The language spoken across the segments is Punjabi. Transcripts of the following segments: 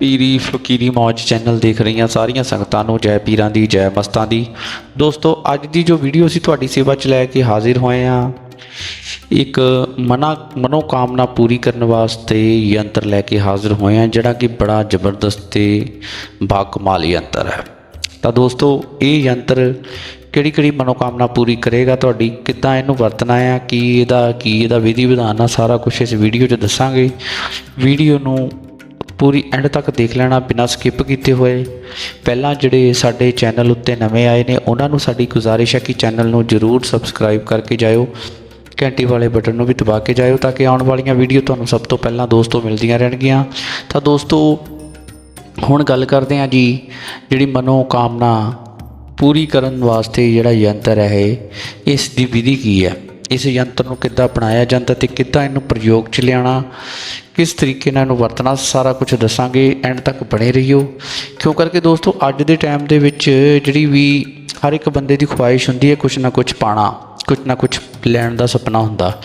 ਪੀਰੀ ਫਕੀਰੀ ਮੌਜ ਚੈਨਲ ਦੇਖ ਰਹੀਆਂ ਸਾਰੀਆਂ ਸੰਗਤਾਂ ਨੂੰ, ਜੈ ਪੀਰਾਂ ਦੀ, ਜੈ ਮਸਤਾਂ ਦੀ। ਦੋਸਤੋ, ਅੱਜ ਦੀ ਜੋ ਵੀਡੀਓ ਅਸੀਂ ਤੁਹਾਡੀ ਸੇਵਾ 'ਚ ਲੈ ਕੇ ਹਾਜ਼ਰ ਹੋਏ ਹਾਂ, ਇੱਕ ਮਨਾ, ਮਨੋਕਾਮਨਾ ਪੂਰੀ ਕਰਨ ਵਾਸਤੇ ਯੰਤਰ ਲੈ ਕੇ ਹਾਜ਼ਰ ਹੋਏ ਹਾਂ, ਜਿਹੜਾ ਕਿ ਬੜਾ ਜ਼ਬਰਦਸਤ ਤੇ ਬਾਕਮਾਲ ਯੰਤਰ ਹੈ। ਤਾਂ ਦੋਸਤੋ, ਇਹ ਯੰਤਰ ਕਿਹੜੀ ਕਿਹੜੀ ਮਨੋਕਾਮਨਾ ਪੂਰੀ ਕਰੇਗਾ ਤੁਹਾਡੀ? ਕਿੱਦਾਂ ਇਹਨੂੰ ਵਰਤਣਾ ਆ ਕੀ ਇਹਦਾ ਕੀ ਇਹਦਾ ਵਿਧੀ ਵਿਧਾਨ ਆ? ਸਾਰਾ ਕੁਝ ਇਸ ਵੀਡੀਓ 'ਚ ਦੱਸਾਂਗੇ। ਵੀਡੀਓ ਨੂੰ ਪੂਰੀ ਐਂਡ ਤੱਕ ਦੇਖ ਲੈਣਾ ਬਿਨਾਂ ਸਕਿਪ ਕੀਤੇ ਹੋਏ। ਪਹਿਲਾਂ ਜਿਹੜੇ ਸਾਡੇ ਚੈਨਲ ਉੱਤੇ ਨਵੇਂ ਆਏ ਨੇ, ਉਹਨਾਂ ਨੂੰ ਸਾਡੀ ਗੁਜ਼ਾਰਿਸ਼ ਹੈ ਕਿ ਚੈਨਲ ਨੂੰ ਜਰੂਰ ਸਬਸਕ੍ਰਾਈਬ ਕਰਕੇ ਜਾਇਓ। ਘੰਟੀ ਵਾਲੇ ਬਟਨ ਨੂੰ ਵੀ ਦਬਾ ਕੇ ਜਾਇਓ ਤਾਂ ਕਿ ਆਉਣ ਵਾਲੀਆਂ ਵੀਡੀਓ ਤੁਹਾਨੂੰ ਸਭ ਤੋਂ ਪਹਿਲਾਂ ਦੋਸਤੋ ਮਿਲਦੀਆਂ ਰਹਿਣਗੀਆਂ। ਤਾਂ ਦੋਸਤੋ, ਹੁਣ ਗੱਲ ਕਰਦੇ ਹਾਂ ਜੀ, ਜਿਹੜੀ ਮਨੋਕਾਮਨਾ ਪੂਰੀ ਕਰਨ ਵਾਸਤੇ ਜਿਹੜਾ ਯੰਤਰ ਹੈ ਇਸ ਦੀ ਵਿਧੀ ਕੀ ਹੈ? ਇਸ ਯੰਤਰ ਨੂੰ ਕਿੱਦਾਂ ਬਣਾਇਆ ਜਾਂਦਾ ਤੇ ਕਿੱਦਾਂ ਇਹਨੂੰ ਪ੍ਰਯੋਗ 'ਚ ਲਿਆਉਣਾ, ਕਿਸ ਤਰੀਕੇ ਨਾਲ ਇਹਨੂੰ ਵਰਤਣਾ, ਸਾਰਾ ਕੁਝ ਦੱਸਾਂਗੇ ਐਂਡ ਤੱਕ ਬਣੇ ਰਹੀਓ। ਕਿਉਂ ਕਰਕੇ ਦੋਸਤੋ, ਅੱਜ ਦੇ ਟਾਈਮ ਦੇ ਵਿੱਚ ਜਿਹੜੀ ਵੀ ਹਰ ਇੱਕ ਬੰਦੇ ਦੀ ਖੁਆਇਸ਼ ਹੁੰਦੀ ਹੈ ਕੁਝ ਨਾ ਕੁਝ ਪਾਣਾ ਕੁਝ ਨਾ ਕੁਝ ਲੈਣ ਦਾ ਸੁਪਨਾ ਹੁੰਦਾ।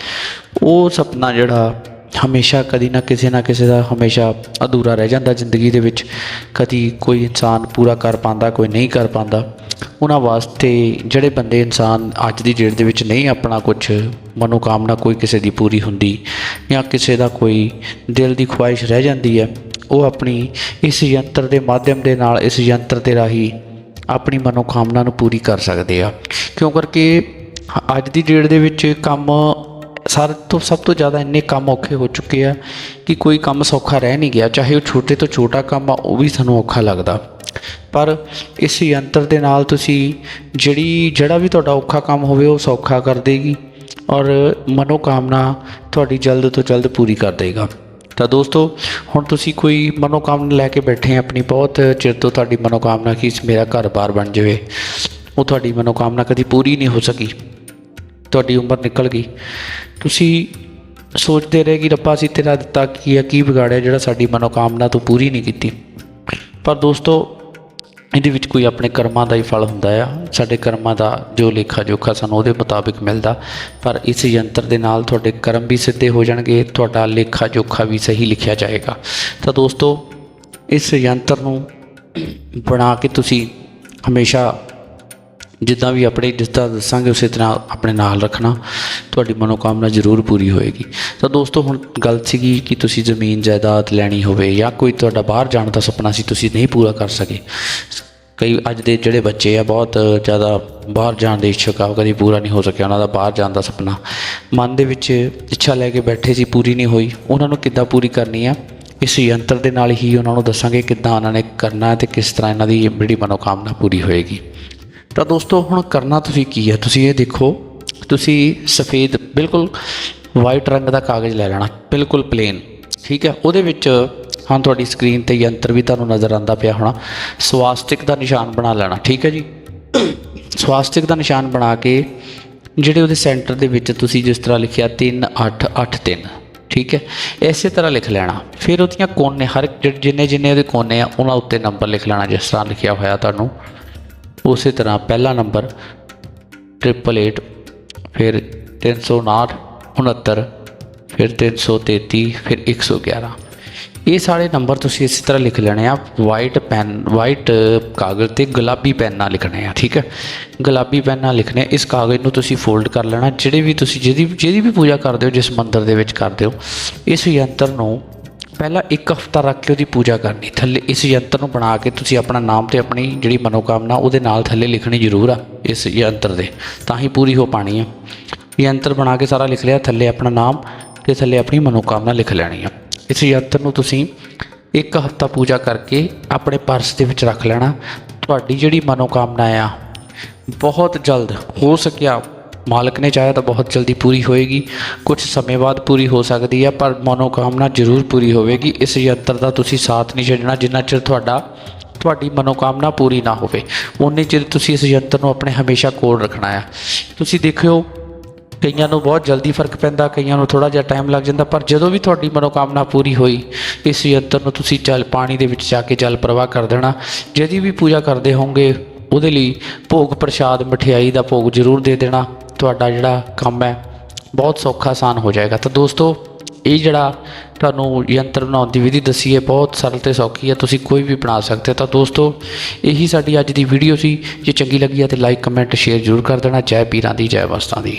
ਉਹ ਸੁਪਨਾ ਜਿਹੜਾ ਹਮੇਸ਼ਾ ਕਦੀ ਨਾ ਕਿਸੇ ਨਾ ਕਿਸੇ ਦਾ ਹਮੇਸ਼ਾ ਅਧੂਰਾ ਰਹਿ ਜਾਂਦਾ ਜ਼ਿੰਦਗੀ ਦੇ ਵਿੱਚ। ਕਦੀ ਕੋਈ ਇਨਸਾਨ ਪੂਰਾ ਕਰ ਪਾਉਂਦਾ, ਕੋਈ ਨਹੀਂ ਕਰ ਪਾਉਂਦਾ। ਉਹਨਾਂ ਵਾਸਤੇ ਜਿਹੜੇ ਬੰਦੇ ਇਨਸਾਨ ਅੱਜ ਦੀ ਡੇਟ ਦੇ ਵਿੱਚ ਨਹੀਂ ਆਪਣਾ ਕੁਝ ਮਨੋਕਾਮਨਾ ਕੋਈ ਕਿਸੇ ਦੀ ਪੂਰੀ ਹੁੰਦੀ ਜਾਂ ਕਿਸੇ ਦਾ ਕੋਈ ਦਿਲ ਦੀ ਖੁਆਇਸ਼ ਰਹਿ ਜਾਂਦੀ ਹੈ, ਉਹ ਆਪਣੀ ਇਸ ਯੰਤਰ ਦੇ ਮਾਧਿਅਮ ਦੇ ਨਾਲ, ਇਸ ਯੰਤਰ ਦੇ ਰਾਹੀਂ ਆਪਣੀ ਮਨੋਕਾਮਨਾ ਨੂੰ ਪੂਰੀ ਕਰ ਸਕਦੇ ਆ। ਕਿਉਂ ਕਰਕੇ ਅੱਜ ਦੀ ਡੇਟ ਦੇ ਵਿੱਚ ਕੰਮ ਸਾਰੇ ਤੋਂ ਸਭ ਤੋਂ ਜ਼ਿਆਦਾ ਇੰਨੇ ਕੰਮ ਔਖੇ ਹੋ ਚੁੱਕੇ ਆ ਕਿ ਕੋਈ ਕੰਮ ਸੌਖਾ ਰਹਿ ਨਹੀਂ ਗਿਆ, ਚਾਹੇ ਉਹ ਛੋਟੇ ਤੋਂ ਛੋਟਾ ਕੰਮ ਆ, ਉਹ ਵੀ ਸਾਨੂੰ ਔਖਾ ਲੱਗਦਾ। ਪਰ ਇਸ ਯੰਤਰ ਦੇ ਨਾਲ ਤੁਸੀਂ ਜਿਹੜੀ, ਜਿਹੜਾ ਵੀ ਤੁਹਾਡਾ ਔਖਾ ਕੰਮ ਹੋਵੇ, ਉਹ ਸੌਖਾ ਕਰ ਦੇਗੀ ਔਰ ਮਨੋਕਾਮਨਾ ਤੁਹਾਡੀ ਜਲਦ ਤੋਂ ਜਲਦ ਪੂਰੀ ਕਰ ਦੇਗਾ। ਤਾਂ ਦੋਸਤੋ, ਹੁਣ ਤੁਸੀਂ ਕੋਈ ਮਨੋਕਾਮਨਾ ਲੈ ਕੇ ਬੈਠੇ ਆ, ਆਪਣੀ ਬਹੁਤ ਚਿਰ ਤੋਂ ਤੁਹਾਡੀ ਮਨੋਕਾਮਨਾ ਕਿ ਮੇਰਾ ਘਰ-ਬਾਰ ਬਣ ਜਾਵੇ, ਉਹ ਤੁਹਾਡੀ ਮਨੋਕਾਮਨਾ ਕਦੀ ਪੂਰੀ ਨਹੀਂ ਹੋ ਸਕੀ। ਤੁਹਾਡੀ ਉਮਰ ਨਿਕਲ ਗਈ। ਤੁਸੀਂ ਸੋਚਦੇ ਰਹੇ ਕਿ ਰੱਬਾ ਅਸੀਂ ਤੇਰਾ ਦਿੱਤਾ ਕੀ ਆ ਕੀ ਵਿਗਾੜਿਆ ਜਿਹੜਾ ਸਾਡੀ ਮਨੋਕਾਮਨਾ ਤੂੰ ਪੂਰੀ ਨਹੀਂ ਕੀਤੀ। ਪਰ ਦੋਸਤੋ ਇਹਦੇ ਵਿੱਚ ਕੋਈ ਆਪਣੇ ਕਰਮਾਂ ਦਾ ਹੀ ਫਲ ਹੁੰਦਾ ਆ। ਸਾਡੇ ਕਰਮਾਂ ਦਾ ਜੋ ਲੇਖਾ ਜੋਖਾ ਸਾਨੂੰ ਉਹਦੇ ਮੁਤਾਬਿਕ ਮਿਲਦਾ। ਪਰ ਇਸ ਯੰਤਰ ਦੇ ਨਾਲ ਤੁਹਾਡੇ ਕਰਮ ਵੀ ਸਿੱਧੇ ਹੋ ਜਾਣਗੇ, ਤੁਹਾਡਾ ਲੇਖਾ ਜੋਖਾ ਵੀ ਸਹੀ ਲਿਖਿਆ ਜਾਏਗਾ। ਤਾਂ ਦੋਸਤੋ, ਇਸ ਯੰਤਰ ਨੂੰ ਬਣਾ ਕੇ ਤੁਸੀਂ ਹਮੇਸ਼ਾ ਜਿੱਦਾਂ ਵੀ ਆਪਣੇ ਜਿਸ ਤਰ੍ਹਾਂ ਦੱਸਾਂਗੇ ਉਸੇ ਤਰ੍ਹਾਂ ਆਪਣੇ ਨਾਲ ਰੱਖਣਾ, ਤੁਹਾਡੀ ਮਨੋਕਾਮਨਾ ਜ਼ਰੂਰ ਪੂਰੀ ਹੋਏਗੀ। ਤਾਂ ਦੋਸਤੋ, ਹੁਣ ਗੱਲ ਸੀਗੀ ਕਿ ਤੁਸੀਂ ਜ਼ਮੀਨ ਜਾਇਦਾਦ ਲੈਣੀ ਹੋਵੇ ਜਾਂ ਕੋਈ ਤੁਹਾਡਾ ਬਾਹਰ ਜਾਣ ਦਾ ਸੁਪਨਾ ਸੀ, ਤੁਸੀਂ ਨਹੀਂ ਪੂਰਾ ਕਰ ਸਕੇ। ਕਈ ਅੱਜ ਦੇ ਜਿਹੜੇ ਬੱਚੇ ਆ, ਬਹੁਤ ਜ਼ਿਆਦਾ ਬਾਹਰ ਜਾਣ ਦੇ ਇੱਛੁਕ ਆ ਕਦੀ ਪੂਰਾ ਨਹੀਂ ਹੋ ਸਕਿਆ, ਉਹਨਾਂ ਦਾ ਬਾਹਰ ਜਾਣ ਦਾ ਸੁਪਨਾ। ਮਨ ਦੇ ਵਿੱਚ ਇੱਛਾ ਲੈ ਕੇ ਬੈਠੇ ਸੀ, ਪੂਰੀ ਨਹੀਂ ਹੋਈ। ਉਹਨਾਂ ਨੂੰ ਕਿੱਦਾਂ ਪੂਰੀ ਕਰਨੀ ਆ? ਇਸ ਯੰਤਰ ਦੇ ਨਾਲ ਹੀ ਉਹਨਾਂ ਨੂੰ ਦੱਸਾਂਗੇ ਕਿੱਦਾਂ ਉਹਨਾਂ ਨੇ ਕਰਨਾ ਹੈ ਤੇ ਕਿਸ ਤਰ੍ਹਾਂ ਇਹਨਾਂ ਦੀ ਜਿਹੜੀ ਮਨੋਕਾਮਨਾ ਪੂਰੀ ਹੋਏਗੀ। ਤਾਂ ਦੋਸਤੋ, ਹੁਣ ਕਰਨਾ ਤੁਸੀਂ ਕੀ ਹੈ? ਤੁਸੀਂ ਇਹ ਦੇਖੋ, ਤੁਸੀਂ ਸਫੇਦ, ਬਿਲਕੁਲ ਵਾਈਟ ਰੰਗ ਦਾ ਕਾਗਜ਼ ਲੈ ਲੈਣਾ, ਬਿਲਕੁਲ ਪਲੇਨ ਠੀਕ ਹੈ? ਉਹਦੇ ਵਿੱਚ ਹਾਂ ਤੁਹਾਡੀ ਸਕਰੀਨ ਤੇ ਯੰਤਰ ਵੀ ਤੁਹਾਨੂੰ ਨਜ਼ਰ ਆਉਂਦਾ ਪਿਆ ਹੋਣਾ ਸਵਾਸਟਿਕ ਦਾ ਨਿਸ਼ਾਨ ਬਣਾ ਲੈਣਾ, ਠੀਕ ਹੈ ਜੀ? ਸਵਾਸਟਿਕ ਦਾ ਨਿਸ਼ਾਨ ਬਣਾ ਕੇ ਜਿਹੜੇ ਉਹਦੇ ਸੈਂਟਰ ਦੇ ਵਿੱਚ ਤੁਸੀਂ ਜਿਸ ਤਰ੍ਹਾਂ ਲਿਖਿਆ 3883 ਠੀਕ ਹੈ? ਇਸੇ ਤਰ੍ਹਾਂ ਲਿਖ ਲੈਣਾ। ਫਿਰ ਉਹਦੀਆਂ ਕੋਨੇ, ਹਰ ਜਿਹੜੇ- ਜਿੰਨੇ ਜਿੰਨੇ ਉਹਦੇ ਕੋਨੇ ਆ, ਉਹਨਾਂ ਉੱਤੇ ਨੰਬਰ ਲਿਖ ਲੈਣਾ, ਜਿਸ ਤਰ੍ਹਾਂ ਲਿਖਿਆ ਹੋਇਆ ਤੁਹਾਨੂੰ। ਉਸੇ ਤਰ੍ਹਾਂ ਪਹਿਲਾ ਨੰਬਰ 888 ਫਿਰ 359 69 ਫਿਰ 333 ਫਿਰ 111 ਇਹ ਸਾਰੇ ਨੰਬਰ ਤੁਸੀਂ ਇਸੇ ਤਰ੍ਹਾਂ ਲਿਖ ਲੈਣੇ ਆ ਵਾਈਟ ਪੈਨ ਵਾਈਟ ਕਾਗਜ਼ ਤੇ ਗੁਲਾਬੀ ਪੈਨ ਨਾਲ ਲਿਖਣੇ ਆ, ਠੀਕ ਹੈ? ਗੁਲਾਬੀ ਪੈਨ ਨਾਲ ਲਿਖਣੇ, ਇਸ ਕਾਗਜ਼ ਨੂੰ ਤੁਸੀਂ ਫੋਲਡ ਕਰ ਲੈਣਾ, ਜਿਹੜੇ ਵੀ ਤੁਸੀਂ, ਜਿਹਦੀ ਜਿਹਦੀ ਵੀ ਪੂਜਾ ਕਰਦੇ ਹੋ, ਜਿਸ ਮੰਦਰ ਦੇ ਵਿੱਚ ਕਰਦੇ ਹੋ, ਇਸ ਯੰਤਰ ਨੂੰ ਪਹਿਲਾਂ ਇੱਕ ਹਫਤਾ ਰੱਖ ਕੇ ਉਹਦੀ ਪੂਜਾ ਕਰਨੀ। ਥੱਲੇ ਇਸ ਯੰਤਰ ਨੂੰ ਬਣਾ ਕੇ ਤੁਸੀਂ ਆਪਣਾ ਨਾਮ ਤੇ ਆਪਣੀ ਜਿਹੜੀ ਮਨੋਕਾਮਨਾ, ਉਹਦੇ ਨਾਲ ਥੱਲੇ ਲਿਖਣੀ ਜ਼ਰੂਰ ਆ, ਇਸ ਯੰਤਰ ਦੇ। ਤਾਂ ਹੀ ਪੂਰੀ ਹੋ ਪਾਣੀ ਆ। ਯੰਤਰ ਬਣਾ ਕੇ ਸਾਰਾ ਲਿਖ ਲਿਆ, ਥੱਲੇ ਆਪਣਾ ਨਾਮ ਤੇ ਥੱਲੇ ਆਪਣੀ ਮਨੋਕਾਮਨਾ ਲਿਖ ਲੈਣੀ ਆ। ਇਸ ਯੰਤਰ ਨੂੰ ਤੁਸੀਂ ਇੱਕ ਹਫਤਾ ਪੂਜਾ ਕਰਕੇ ਆਪਣੇ ਪਰਸ ਦੇ ਵਿੱਚ ਰੱਖ ਲੈਣਾ। ਤੁਹਾਡੀ ਜਿਹੜੀ ਮਨੋਕਾਮਨਾ ਆ, ਬਹੁਤ ਜਲਦ ਹੋ ਸਕਿਆ। ਮਾਲਕ ਨੇ ਚਾਹਿਆ ਤਾਂ ਬਹੁਤ ਜਲਦੀ ਪੂਰੀ ਹੋਏਗੀ। ਕੁਝ ਸਮੇਂ ਬਾਅਦ ਪੂਰੀ ਹੋ ਸਕਦੀ ਹੈ, ਪਰ ਮਨੋਕਾਮਨਾ ਜ਼ਰੂਰ ਪੂਰੀ ਹੋਵੇਗੀ। ਇਸ ਯੰਤਰ ਦਾ ਤੁਸੀਂ ਸਾਥ ਨਹੀਂ ਛੱਡਣਾ, ਜਿੰਨਾ ਚਿਰ ਤੁਹਾਡਾ, ਤੁਹਾਡੀ ਮਨੋਕਾਮਨਾ ਪੂਰੀ ਨਾ ਹੋਵੇ। ਉਨੇ ਚਿਰ ਤੁਸੀਂ ਇਸ ਯੰਤਰ ਨੂੰ ਆਪਣੇ ਹਮੇਸ਼ਾ ਕੋਲ ਰੱਖਣਾ ਹੈ। ਤੁਸੀਂ ਦੇਖਿਓ, ਕਈਆਂ ਨੂੰ ਬਹੁਤ ਜਲਦੀ ਫ਼ਰਕ ਪੈਂਦਾ, ਕਈਆਂ ਨੂੰ ਥੋੜਾ ਜਿਹਾ ਟਾਈਮ ਲੱਗ ਜਾਂਦਾ, ਪਰ ਜਦੋਂ ਵੀ ਤੁਹਾਡੀ ਮਨੋਕਾਮਨਾ ਪੂਰੀ ਹੋਈ, ਇਸ ਯੰਤਰ ਨੂੰ ਤੁਸੀਂ ਜਲ ਪਾਣੀ ਦੇ ਵਿੱਚ ਜਾ ਕੇ ਜਲ ਪ੍ਰਵਾਹ ਕਰ ਦੇਣਾ। ਜਿਹਦੀ ਵੀ ਪੂਜਾ ਕਰਦੇ ਹੋਵੋਗੇ, ਉਹਦੇ ਲਈ ਭੋਗ ਪ੍ਰਸ਼ਾਦ ਮਠਿਆਈ ਦਾ ਭੋਗ ਜ਼ਰੂਰ ਦੇ ਦੇਣਾ। ਤੁਹਾਡਾ ਜਿਹੜਾ ਕੰਮ ਹੈ, ਬਹੁਤ ਸੌਖਾ ਆਸਾਨ ਹੋ ਜਾਏਗਾ। ਤਾਂ ਦੋਸਤੋ, ਇਹ ਜਿਹੜਾ ਤੁਹਾਨੂੰ ਯੰਤਰ ਬਣਾਉਣ ਦੀ ਵਿਧੀ ਦੱਸੀ ਹੈ, ਬਹੁਤ ਸਰਲ ਤੇ ਸੌਖੀ ਹੈ, ਤੁਸੀਂ ਕੋਈ ਵੀ ਬਣਾ ਸਕਦੇ ਹੋ। ਤਾਂ ਦੋਸਤੋ, ਇਹੀ ਸਾਡੀ ਅੱਜ ਦੀ ਵੀਡੀਓ ਸੀ। ਜੇ ਚੰਗੀ ਲੱਗੀ ਹੈ ਤੇ ਲਾਈਕ ਕਮੈਂਟ ਸ਼ੇਅਰ ਜ਼ਰੂਰ ਕਰ ਦੇਣਾ। ਜੈ ਪੀਰਾਂ ਦੀ, ਜੈ ਵਸਤਾਂ ਦੀ।